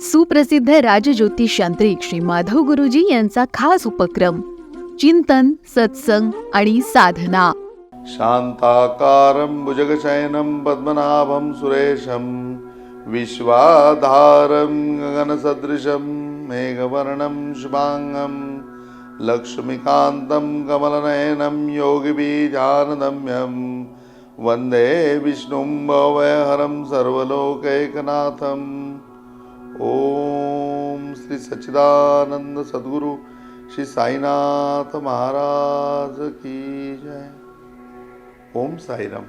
सुप्रसिद्ध राजज्योतिष यांत्रिक श्री माधव गुरुजी यांचा खास उपक्रम चिंतन सत्संग आणि साधना. शान्ताकारं भुजगशयनं पद्मनाभं सुरेशं विश्वाधारं गगनसदृशं मेघवर्णं शुभाङ्गं लक्ष्मीकान्तं कमलनयनं योगिबीजानदम्यं वन्दे विष्णुं भवयहरं सर्वलोकैकनाथम्। ओम श्री सच्चिदानंद सद्गुरु श्री साईनाथ महाराज की जय. ओम साईराम.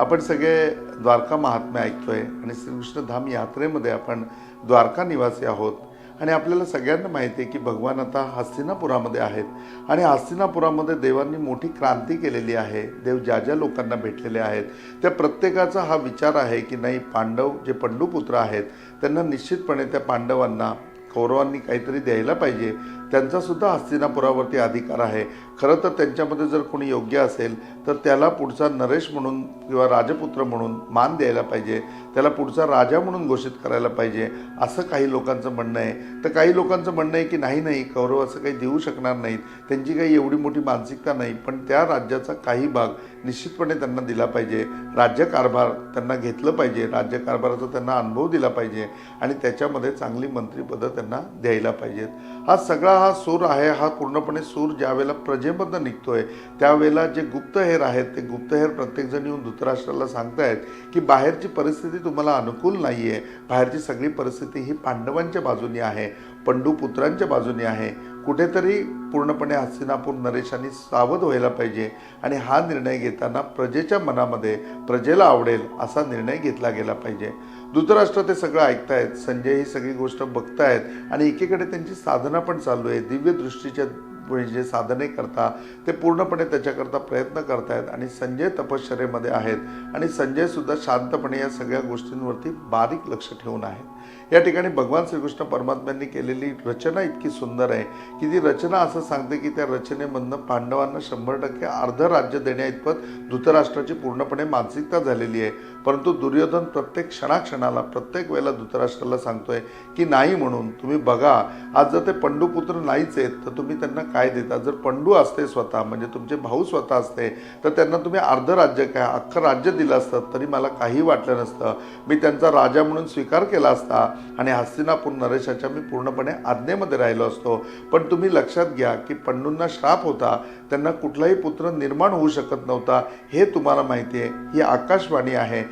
आपण सगळे द्वारका महात्म्य ऐकतोय आणि श्रीकृष्ण धाम यात्रेमध्ये आपण द्वारका निवासी आहोत. आणि आपल्याला सगळ्यांना माहिती आहे की भगवान आता हस्तिनापुरामध्ये आहेत. आणि हस्तिनापुरामध्ये देवांनी मोठी क्रांती केलेली आहे. देव ज्या ज्या लोकांना भेटलेले आहेत त्या प्रत्येकाचा हा विचार आहे की नाही पांडव जे पंडुपुत्र आहेत त्यांना निश्चितपणे त्या पांडवांना कौरवांनी काहीतरी द्यायला पाहिजे. त्यांचासुद्धा हस्तिनापुरावरती अधिकार आहे. खरं तर त्यांच्यामध्ये जर कोणी योग्य असेल तर त्याला पुढचा नरेश म्हणून किंवा राजपुत्र म्हणून मान द्यायला पाहिजे. त्याला पुढचा राजा म्हणून घोषित करायला पाहिजे असं काही लोकांचं म्हणणं आहे. तर काही लोकांचं म्हणणं आहे की नाही नाही कौरव असं काही देऊ शकणार नाहीत. त्यांची काही एवढी मोठी मानसिकता नाही पण त्या राज्याचा काही भाग निश्चितपणे त्यांना दिला पाहिजे. राज्यकारभार त्यांना घेतलं पाहिजे. राज्यकारभाराचा त्यांना अनुभव दिला पाहिजे. आणि त्याच्यामध्ये चांगली मंत्रीपदं त्यांना द्यायला पाहिजेत. हा सगळा हा सूर आहे हा पूर्णपणे सूर ज्यावेळेला प्रजेमधनं निघतोय त्यावेळेला जे गुप्तहेर आहेत ते गुप्तहेर प्रत्येकजण येऊन धृतराष्ट्राला सांगतायत की बाहेरची परिस्थिती तुम्हाला अनुकूल नाही आहे बाहेरची सगळी परिस्थिती ही पांडवांच्या बाजूनी आहे. पंडुपुत्रांच्या बाजूनी आहे. कुठेतरी पूर्णपणे हस्तिनापूर नरेशांनी सावध व्हायला पाहिजे आणि हा निर्णय घेताना प्रजेच्या मनामध्ये प्रजेला आवडेल असा निर्णय घेतला गेला पाहिजे. धृतराष्ट्र ते सगळं ऐकतायत संजय ही सगळी गोष्ट बघतायत आणि एकीकडे त्यांची साधना पण चालू आहे. दिव्यदृष्टीच्या जे साधने करता ते पूर्णपणे त्याच्याकरता प्रयत्न करतायत आणि संजय तपश्चर्येमध्ये आहेत. आणि संजय सुद्धा शांतपणे या सगळ्या गोष्टींवरती बारीक लक्ष ठेवून आहेत. या ठिकाणी भगवान श्रीकृष्ण परमात्म्यांनी केलेली रचना इतकी सुंदर आहे की ती रचना असं सांगते की त्या रचनेमधनं पांडवांना शंभर टक्के अर्ध राज्य देण्याइतपत धृतराष्ट्राची पूर्णपणे मानसिकता झालेली आहे. परंतु दुर्योधन प्रत्येक क्षणाक्षणाला प्रत्येक वेळेला धृतराष्ट्राला सांगतोय की नाही म्हणून तुम्ही बघा आज जर ते पंडूपुत्र नाहीच आहेत तर तुम्ही त्यांना काय देता? जर पंडू असते स्वतः म्हणजे तुमचे भाऊ स्वतः असते तर त्यांना तुम्ही अर्ध राज्य काय अख्खं राज्य दिलं असतं तरी मला काही वाटलं नसतं. मी त्यांचा राजा म्हणून स्वीकार केला असता आणि हस्तिनापूर नरेशाच्या मी पूर्णपणे आज्ञेमध्ये राहिलो असतो. पण तुम्ही लक्षात घ्या की पंडूंना श्राप होता त्यांना कुठलाही पुत्र निर्माण होऊ शकत नव्हता हे तुम्हाला माहिती आहे. ही आकाशवाणी आहे.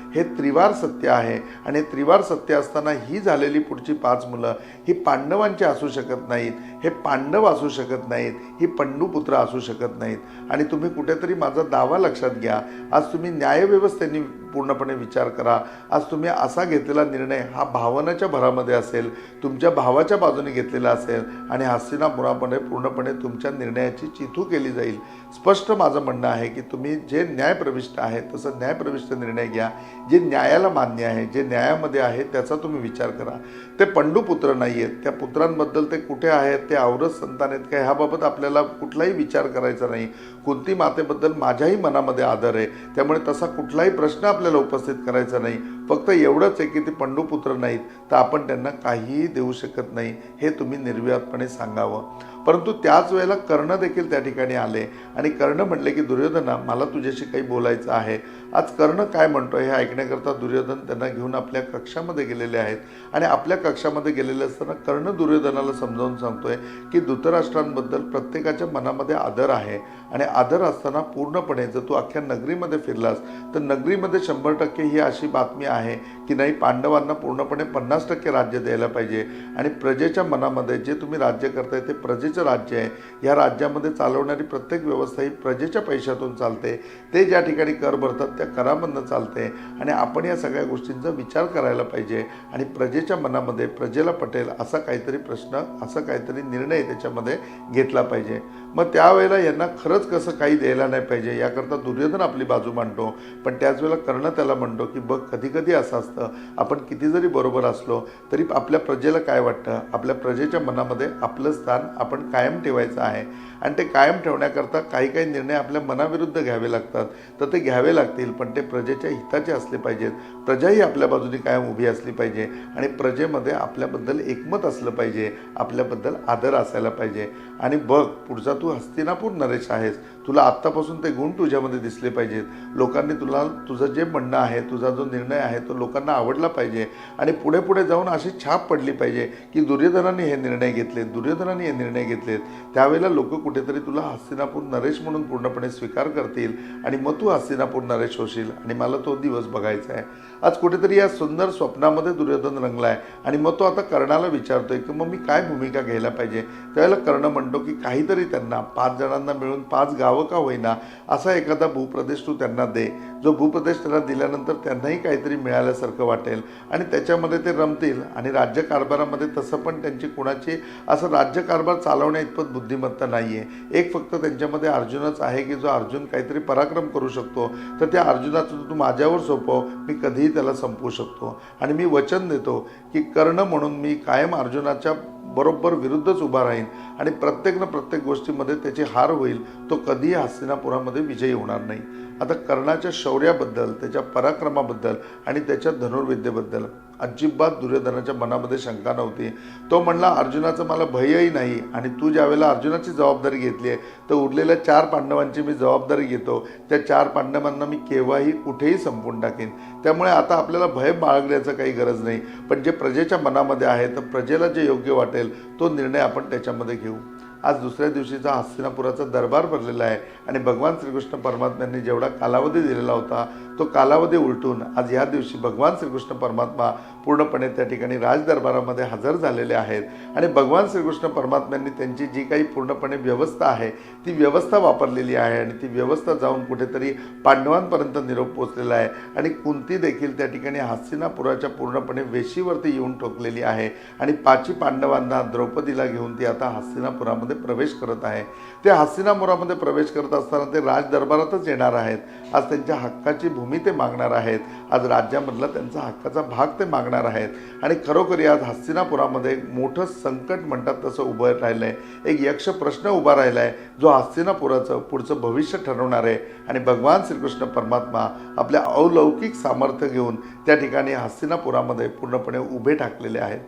हे त्रिवार सत्य आहे. आणि त्रिवार सत्य असताना ही झालेली पुढची पाच मुलं ही पांडवांची असू शकत नाहीत हे पांडव असू शकत नाहीत ही पंडुपुत्र असू शकत नाहीत. आणि तुम्ही कुठेतरी माझा दावा लक्षात घ्या. आज तुम्ही न्यायव्यवस्थेने पूर्णपणे विचार करा. आज तुम्ही असा घेतलेला निर्णय हा भावनाच्या भरामध्ये असेल तुमच्या भावाच्या बाजूने घेतलेला असेल आणि हस्तिनापुरामध्ये पूर्णपणे तुमच्या निर्णयाची चिथू केली जाईल. स्पष्ट माझं म्हणणं आहे की तुम्ही जे न्यायप्रविष्ट आहे तसं न्यायप्रविष्ट निर्णय घ्या. जे न्यायाला मान्य आहे जे न्यायामध्ये आहे त्याचा तुम्ही विचार करा. ते पंडुपुत्र नाही आहेत त्या पुत्रांबद्दल ते कुठे आहेत ते आवरत संतान आहेत का ह्याबाबत आपल्याला कुठलाही विचार करायचा नाही. कोणती मातेबद्दल माझ्याही मनामध्ये आदर आहे. त्यामुळे तसा कुठलाही प्रश्न आपल्याला उपस्थित करायचा नाही. फक्त एवढंच आहे की ते पंडुपुत्र नाहीत तर आपण त्यांना काहीही देऊ शकत नाही हे तुम्ही निर्विवादपणे सांगावं. परंतु त्याच वेळेला कर्ण देखील त्या ठिकाणी आले आणि कर्ण म्हणले की दुर्योधना मला तुझ्याशी काही बोलायचं आहे. आज कर्ण काय म्हणतो हे ऐकण्याकरता दुर्योधन त्यांना घेऊन आपल्या कक्षामध्ये गेलेले आहेत. आणि आपल्या कक्षामध्ये गेलेले असताना कर्ण दुर्योधनाला समजावून सांगतोय की धृतराष्ट्रांबद्दल प्रत्येकाच्या मनामध्ये आदर आहे आणि आदर असताना पूर्णपणे जर तू अख्ख्या नगरीमध्ये फिरलास तर नगरीमध्ये शंभर टक्के ही अशी बातमी आहे है की नाही पांडवांना पूर्णपणे पन्नास टक्के राज्य द्यायला पाहिजे. आणि प्रजेच्या मनामध्ये जे तुम्ही राज्य करताय ते प्रजेचं राज्य आहे. या राज्यामध्ये चालवणारी प्रत्येक व्यवस्था ही प्रजेच्या पैशातून चालते. ते ज्या ठिकाणी कर भरतात त्या करामधनं चालते. आणि आपण या सगळ्या गोष्टींचा विचार करायला पाहिजे. आणि प्रजेच्या मनामध्ये प्रजेला पटेल असा काहीतरी प्रश्न असा काहीतरी निर्णय त्याच्यामध्ये घेतला पाहिजे. मग त्यावेळेला यांना खरंच कसं काही द्यायला नाही पाहिजे याकरता दुर्योधन आपली बाजू मांडतो. पण त्याच वेळेला कर्ण त्याला म्हणतो की बघ कधी कधी असं असतं असतं आपण किती जरी बरोबर असलो तरी आपल्या प्रजेला काय वाटतं? आपल्या प्रजेच्या मनामध्ये आपलं स्थान आपण कायम ठेवायचं आहे. आणि ते कायम ठेवण्याकरता काही काही निर्णय आपल्या मनाविरुद्ध घ्यावे लागतात. तर ते घ्यावे लागतील पण ते प्रजेच्या हिताचे असले पाहिजेत. प्रजाही आपल्या बाजूने कायम उभी असली पाहिजे आणि प्रजेमध्ये आपल्याबद्दल एकमत असलं पाहिजे. आपल्याबद्दल आदर असायला पाहिजे. आणि बघ पुढचा तू हस्तिनापूर नरेश आहेस. तुला आत्तापासून ते गुण तुझ्यामध्ये दिसले पाहिजेत. लोकांनी तुला तुझं जे म्हणणं आहे तुझा जो निर्णय आहे तो लोकांना आवडला पाहिजे. आणि पुढे पुढे जाऊन अशी छाप पडली पाहिजे की दुर्योधनाने हे निर्णय घेतलेत दुर्योधनाने हे निर्णय घेतलेत. त्यावेळेला लोक कुठेतरी तुला हस्तिनापूर नरेश म्हणून पूर्णपणे स्वीकार करतील आणि मग तू हस्तिनापूर नरेश होशील. आणि मला तो दिवस बघायचा आहे. आज कुठेतरी या सुंदर स्वप्नामध्ये दुर्योधन रंगला आहे आणि मग तो आता कर्णाला विचारतोय की मग मी काय भूमिका घ्यायला पाहिजे? त्यावेळेला कर्ण म्हणतो की काहीतरी त्यांना पाच जणांना मिळून पाच गाव का होईना? असा एखादा भूप्रदेश तू त्यांना दे. जो भूप्रदेश त्यांना दिल्यानंतर त्यांनाही काहीतरी मिळाल्यासारखं वाटेल. आणि त्याच्यामध्ये ते रमतील. आणि राज्यकारभारामध्ये तसं पण त्यांची कुणाची असं राज्यकारभार चालवण्या इतपत बुद्धिमत्ता नाही आहे एक फक्त त्यांच्यामध्ये अर्जुनच आहे की जो अर्जुन काहीतरी पराक्रम करू शकतो. तर त्या अर्जुनाचं तू माझ्यावर सोपव. मी कधीही त्याला संपवू शकतो. आणि मी वचन देतो की कर्ण म्हणून मी कायम अर्जुनाच्या बरोबर विरुद्धच उभा राहीन. आणि प्रत्येक ना प्रत्येक गोष्टीमध्ये त्याची हार होईल. तो कधीही हस्तिनापुरामध्ये विजयी होणार नाही. आता कर्णाच्या शौर्याबद्दल त्याच्या पराक्रमाबद्दल आणि त्याच्या धनुर्विद्येबद्दल अजिबात दुर्योधनाच्या मनामध्ये शंका नव्हती. तो म्हणला अर्जुनाचं मला भयही नाही आणि तू ज्यावेळेला अर्जुनाची जबाबदारी घेतली आहे तर उरलेल्या चार पांडवांची मी जबाबदारी घेतो. त्या चार पांडवांना मी केव्हाही कुठेही संपवून टाकेन. त्यामुळे आता आपल्याला भय बाळगण्याचं काही गरज नाही. पण जे प्रजेच्या मनामध्ये आहे तर प्रजेला जे योग्य वाटेल तो निर्णय आपण त्याच्यामध्ये घेऊ. आज दुसऱ्या दिवशीचा हस्तिनापुराचा दरबार भरलेला आहे. आणि भगवान श्रीकृष्ण परमात्म्यांनी जेवढा कालावधी दिलेला होता तो कालावधी उलटून आज या दिवशी भगवान श्रीकृष्ण परमात्मा पूर्णपणे त्या ठिकाणी राजदरबारामध्ये हजर झालेले आहेत. आणि भगवान श्रीकृष्ण परमात्म्यांनी त्यांची जी काही पूर्णपणे व्यवस्था आहे ती व्यवस्था वापरलेली आहे आणि ती व्यवस्था जाऊन कुठेतरी पांडवांपर्यंत निरोप पोचलेला आहे. आणि कुंती देखील त्या ठिकाणी हस्तिनापुराच्या पूर्णपणे वेशीवरती येऊन ठोकलेली आहे. आणि पाची पांडवांना द्रौपदीला घेऊन ती आता हस्तिनापुरामध्ये प्रवेश करत आहे. ते हस्तिनापुरामध्ये प्रवेश करत असताना ते राजदरबारातच येणार आहेत. आज त्यांच्या हक्काची भूमी ते मागणार आहेत. आज राज्यामधला त्यांचा हक्काचा भाग ते मागणार आहेत. आणि खरोखरी आज हस्तिनापुरामध्ये एक मोठं संकट म्हणतात तसं उभं राहिलं आहे एक यक्ष प्रश्न उभा राहिला आहे जो हस्तिनापुराचं पुढचं भविष्य ठरवणार आहे. आणि भगवान श्रीकृष्ण परमात्मा आपल्या अलौकिक सामर्थ्य घेऊन त्या ठिकाणी हस्तिनापुरामध्ये पूर्णपणे उभे ठाकलेले आहेत.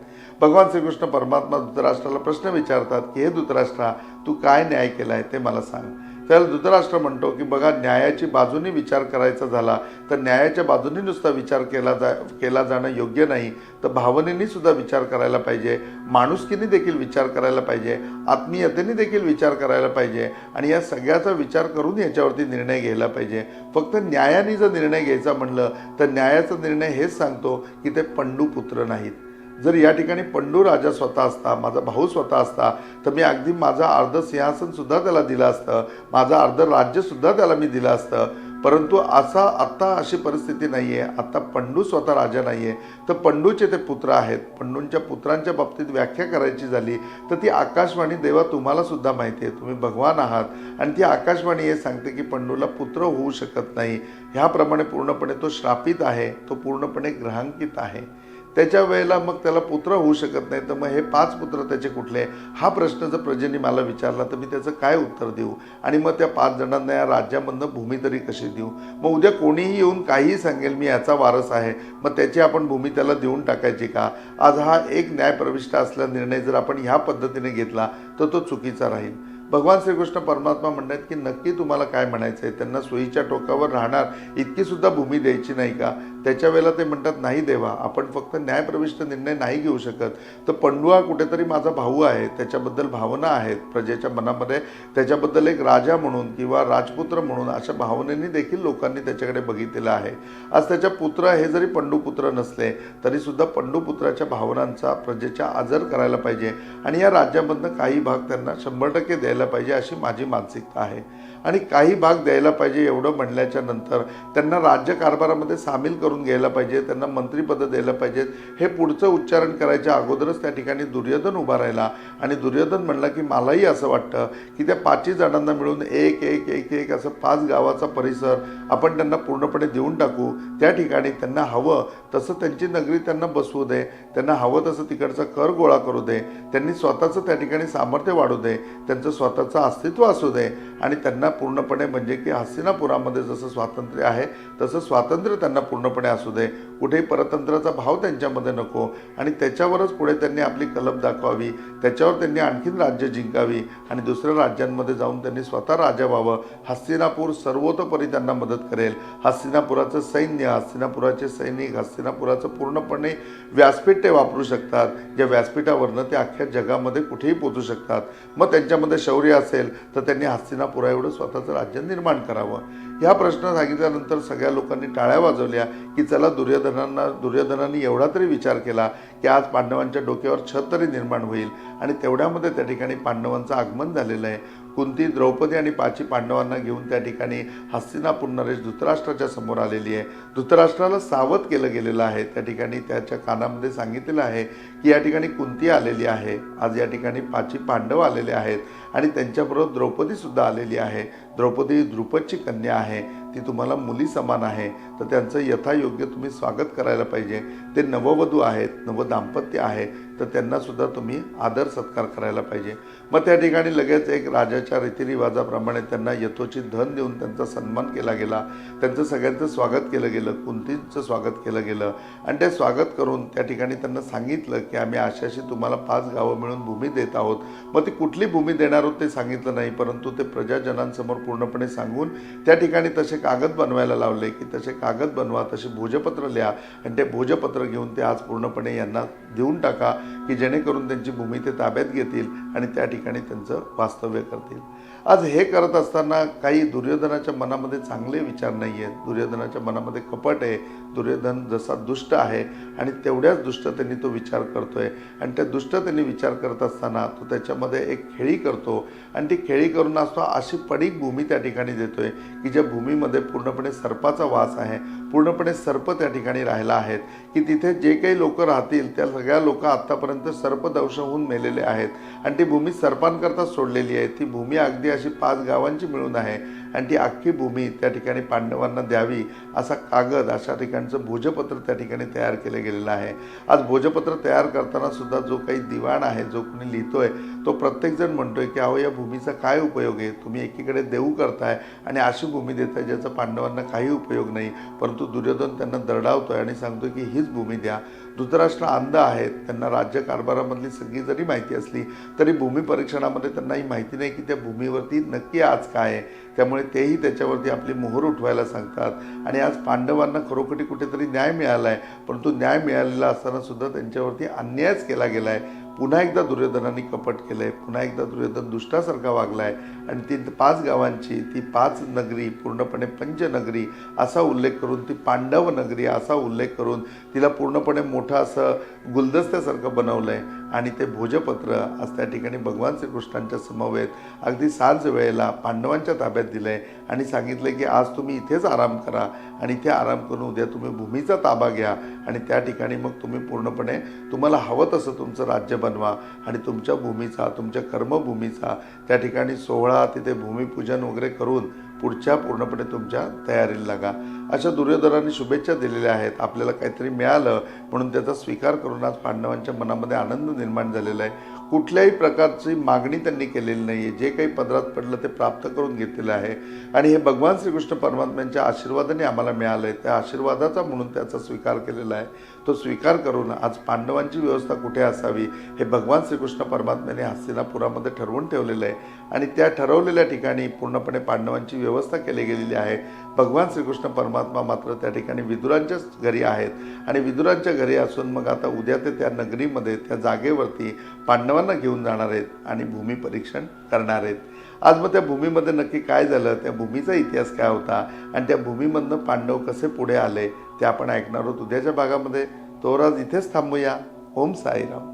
भगवान श्रीकृष्ण परमात्मा धृतराष्ट्राला प्रश्न विचारतात की हे धृतराष्ट्रा तू काय न्याय केला आहे ते मला सांग. त्याला धृतराष्ट्र म्हणतो की बघा न्यायाची बाजूने विचार करायचा झाला तर न्यायाच्या बाजूने नुसता विचार केला जा केला जाणं योग्य नाही तर भावनेनी सुद्धा विचार करायला पाहिजे माणुसकीने देखील विचार करायला पाहिजे आत्मीयतेने देखील विचार करायला पाहिजे आणि या सगळ्याचा विचार करून याच्यावरती निर्णय घ्यायला पाहिजे. फक्त न्यायाने जर निर्णय घ्यायचा म्हणलं तर न्यायाचा निर्णय हेच सांगतो की ते पंडू पुत्र नाहीत. जर या ठिकाणी पंडू राजा स्वतः असता माझा भाऊ स्वतः असता तर मी अगदी माझा अर्ध सिंहासन सुद्धा त्याला दिलं असतं माझं अर्ध राज्य सुद्धा त्याला मी दिलं असतं. परंतु असा आत्ता अशी परिस्थिती नाही आहे आत्ता पंडू स्वतः राजा नाही आहे तर पंडूचे ते पुत्र आहेत. पंडूंच्या पुत्रांच्या बाबतीत व्याख्या करायची झाली तर ती आकाशवाणी देवा तुम्हाला सुद्धा माहिती आहे. तुम्ही भगवान आहात. आणि ती आकाशवाणी हे सांगते की पंडूला पुत्र होऊ शकत नाही. ह्याप्रमाणे पूर्णपणे तो श्रापित आहे. तो पूर्णपणे ग्रहांकित आहे. त्याच्या वेळेला मग त्याला पुत्र होऊ शकत नाही. तर मग हे पाच पुत्र त्याचे कुठले हा प्रश्न जर प्रजेने मला विचारला तर मी त्याचं काय उत्तर देऊ? आणि मग त्या पाच जणांना या राज्यामधनं भूमी तरी कशी देऊ? मग उद्या कोणीही येऊन काहीही सांगेल मी याचा वारस आहे. मग त्याची आपण भूमी त्याला देऊन टाकायची का? आज हा एक न्यायप्रविष्ट असला निर्णय जर आपण ह्या पद्धतीने घेतला तर तो चुकीचा राहील. भगवान श्रीकृष्ण परमात्मा म्हणतात की नक्की तुम्हाला काय म्हणायचं आहे त्यांना सोयीच्या टोकावर राहणार इतकी सुद्धा भूमी द्यायची नाही का? त्याच्या वेळेला ते म्हणतात नाही देवा आपण फक्त न्यायप्रविष्ट निर्णय नाही घेऊ शकत. तर पंडू हा कुठेतरी माझा भाऊ आहे त्याच्याबद्दल भावना आहेत. प्रजेच्या मनामध्ये त्याच्याबद्दल एक राजा म्हणून किंवा राजपुत्र म्हणून अशा भावनेने देखील लोकांनी त्याच्याकडे बघितलेलं आहे. आज त्याच्या पुत्र हे जरी पंडूपुत्र नसले तरी सुद्धा पंडूपुत्राच्या भावनांचा प्रजेच्या आदर करायला पाहिजे. आणि या राज्यामधनं काही भाग त्यांना शंभर टक्के द्यायला पाहिजे अशी माझी मानसिकता आहे. आणि काही भाग द्यायला पाहिजे एवढं म्हणल्याच्या नंतर त्यांना राज्यकारभारामध्ये सामील करून घ्यायला पाहिजे त्यांना मंत्रिपदं द्यायला पाहिजेत हे पुढचं उच्चारण करायच्या अगोदरच त्या ठिकाणी दुर्योधन उभा राहिला. आणि दुर्योधन म्हणला की मलाही असं वाटतं की त्या पाचही जणांना मिळून एक एक एक एक असं पाच गावाचा परिसर आपण त्यांना पूर्णपणे देऊन टाकू. त्या ठिकाणी त्यांना हवं तसं त्यांची नगरी त्यांना बसवू दे त्यांना हवं तसं तिकडचा कर गोळा करू दे त्यांनी स्वतःचं त्या ठिकाणी सामर्थ्य वाढू दे त्यांचं स्वतःचं अस्तित्व असू दे. आणि त्यांना पूर्णपणे म्हणजे की हस्तिनापुरामध्ये जसं स्वातंत्र्य आहे तसं स्वातंत्र्य त्यांना पूर्णपणे असू दे. कुठेही परतंत्राचा भाव त्यांच्यामध्ये नको. आणि त्याच्यावरच पुढे त्यांनी आपली कलम दाखवावी. त्याच्यावर त्यांनी आणखीन राज्य जिंकावी. आणि दुसऱ्या राज्यांमध्ये जाऊन त्यांनी स्वतः राजा व्हावं. हस्तिनापूर सर्वतोपरी त्यांना मदत करेल. हस्तिनापुराचं सैन्य हस्तिनापुराचे सैनिक हस्तिनापुराचं पूर्णपणे व्यासपीठ ते वापरू शकतात. या व्यासपीठावरनं ते अख्ख्या जगामध्ये कुठेही पोचू शकतात. मग त्यांच्यामध्ये शौर्य असेल तर त्यांनी हस्तिनापुरा एवढं स्वतःचं राज्य निर्माण करावं. ह्या प्रश्न सांगितल्यानंतर सगळ्या लोकांनी टाळ्या वाजवल्या की चला दुर्योधन दुर्योधनांना दुर्योधनांनी एवढा तरी विचार केला की आज पांडवांच्या डोक्यावर छत तरी निर्माण होईल. आणि तेवढ्यामध्ये त्या ठिकाणी पांडवांचं आगमन झालेलं आहे. कुंती द्रौपदी आणि पाची पांडवांना घेऊन त्या ठिकाणी हस्तिनापूर नरेश धृतराष्ट्राच्या समोर आलेली आहे. धृतराष्ट्राला सावध केलं गेलेलं आहे. त्या ठिकाणी त्याच्या कानामध्ये सांगितलेलं आहे की या ठिकाणी कुंती आलेली आहे. आज या ठिकाणी पाची पांडव आलेले आहेत. आणि त्यांच्याबरोबर द्रौपदीसुद्धा आलेली आहे. द्रौपदी द्रुपदची कन्या आहे ती तुम्हाला मुली समान आहे तर त्यांचं यथायोग्य तुम्ही स्वागत करायला पाहिजे. ते नववधू आहेत नवदाम्पत्य आहे तर त्यांनासुद्धा तुम्ही आदर सत्कार करायला पाहिजे. मग त्या ठिकाणी लगेच एक राजाच्या रीतिरिवाजाप्रमाणे त्यांना यथोचित धन देऊन त्यांचा सन्मान केला गेला. त्यांचं सगळ्यांचं स्वागत केलं गेलं कुंतींचं स्वागत केलं गेलं. आणि ते स्वागत करून त्या ठिकाणी त्यांना सांगितलं की आम्ही अशाशी तुम्हाला पाच गावं मिळून भूमी देत आहोत. मग ती कुठली भूमी देणार आहोत ते सांगितलं नाही परंतु ते प्रजाजनांसमोर पूर्णपणे सांगून त्या ठिकाणी तसे कागद बनवायला लावले की तसे कागद बनवा तसे भोजपत्र लिहा आणि ते भोजपत्र घेऊन ते आज पूर्णपणे यांना देऊन टाका की जेणेकरून त्यांची भूमी ते ताब्यात घेतील आणि त्या ठिकाणी त्यांचं वास्तव्य करतील. आज हे करत असताना काही दुर्योधनाच्या मनामध्ये चांगले विचार नाही आहेत दुर्योधनाच्या मनामध्ये कपट आहे. दुर्योधन जसा दुष्ट आहे आणि तेवढ्याच दुष्टतेने तो विचार करतो आहे आणि त्या दुष्टतेने विचार करत असताना तो त्याच्यामध्ये एक खेळी करतो. आणि ती खेळी करून असतो अशी पडीक भूमी त्या ठिकाणी देतो आहे की ज्या भूमीमध्ये पूर्णपणे सर्पाचा वास आहे. पूर्णपणे सर्प त्या ठिकाणी राहिला आहेत. की तिथे जे काही लोक राहतील त्या सगळ्या लोक आत्तापर्यंत सर्पदंश होऊन मेलेले आहेत. आणि ती भूमी सर्पांकरता सोडलेली आहे. ती भूमी अगदी अशी पाच गावांची मिळून आहे. आणि ती अख्खी भूमी त्या ठिकाणी पांडवांना द्यावी असा कागद अशा ठिकाणचं भोजपत्र त्या ठिकाणी तयार केलं गेलेलं आहे. आज भोजपत्र तयार करताना सुद्धा जो काही दिवाण आहे जो कोणी लिहितोय तो प्रत्येकजण म्हणतोय की अहो या भूमीचा काय उपयोग आहे? तुम्ही एकीकडे देऊ करताय आणि अशी भूमी देताय ज्याचा पांडवांना काही उपयोग नाही. परंतु दुर्योधन त्यांना दरडावतोय आणि सांगतोय की हीच भूमी द्या. धृतराष्ट्र अंध आहेत त्यांना राज्य कारभारामधली सगळी जरी माहिती असली तरी भूमी परीक्षणामध्ये त्यांना ही माहिती नाही की त्या भूमीवरती नक्की आज काय आहे. त्यामुळे तेही त्याच्यावरती आपली मोहर उठवायला सांगतात. आणि आज पांडवांना खरोखरी कुठेतरी न्याय मिळाला आहे परंतु न्याय मिळालेला असताना सुद्धा त्यांच्यावरती अन्यायच केला गेला आहे पुन्हा एकदा दुर्योधनाने कपट केलं आहे पुन्हा एकदा दुर्योधन दुष्टासारखा वागलाय. आणि ती पाच गावांची ती पाच नगरी पूर्णपणे पंचनगरी असा उल्लेख करून ती पांडव नगरी असा उल्लेख करून तिला पूर्णपणे मोठं असं गुलदस्त्यासारखं बनवलं आहे आणि ते भोजपत्र आज त्या ठिकाणी भगवान श्रीकृष्णांच्या समवेत अगदी सांज वेळेला पांडवांच्या ताब्यात दिलं आहे आणि सांगितलं की आज तुम्ही इथेच आराम करा आणि इथे आराम करून उद्या तुम्ही भूमीचा ताबा घ्या आणि त्या ठिकाणी मग तुम्ही पूर्णपणे तुम्हाला हवं तसं तुमचं राज्य बनवा आणि तुमच्या भूमीचा तुमच्या कर्मभूमीचा त्या ठिकाणी सोहळा तिथे भूमिपूजन वगैरे करून पुढच्या पूर्णपणे तुमच्या तयारीला लागा. अशा दुर्योधनाने शुभेच्छा दिलेल्या आहेत. आपल्याला काहीतरी मिळालं म्हणून त्याचा स्वीकार करून आज पांडवांच्या मनामध्ये आनंद निर्माण झालेला आहे. कुठल्याही प्रकारची मागणी त्यांनी केलेली नाही आहे जे काही पदरात पडलं ते प्राप्त करून घेतलेलं आहे. आणि हे भगवान श्रीकृष्ण परमात्म्यांच्या आशीर्वादाने आम्हाला मिळालं आहे त्या आशीर्वादाचा म्हणून त्याचा स्वीकार केलेला आहे. तो स्वीकार करून आज पांडवांची व्यवस्था कुठे असावी हे भगवान श्रीकृष्ण परमात्म्याने हस्तिनापुरामध्ये ठरवून ठेवलेलं आहे. आणि त्या ठरवलेल्या ठिकाणी पूर्णपणे पांडवांची व्यवस्था केली गेलेली आहे. भगवान श्रीकृष्ण परमात्मा मात्र त्या ठिकाणी विदुरांच्याच घरी आहेत. आणि विदुरांच्या घरी असून मग आता उद्या ते त्या नगरीमध्ये त्या जागेवरती पांडवांना घेऊन जाणार आहेत आणि भूमी परीक्षण करणार आहेत. आज मग त्या भूमीमध्ये नक्की काय झालं त्या भूमीचा इतिहास काय होता आणि त्या भूमीमधनं पांडव कसे पुढे आले ते आपण ऐकणार आहोत उद्याच्या भागामध्ये. तोवर आज इथेच थांबूया. ओम साईराम.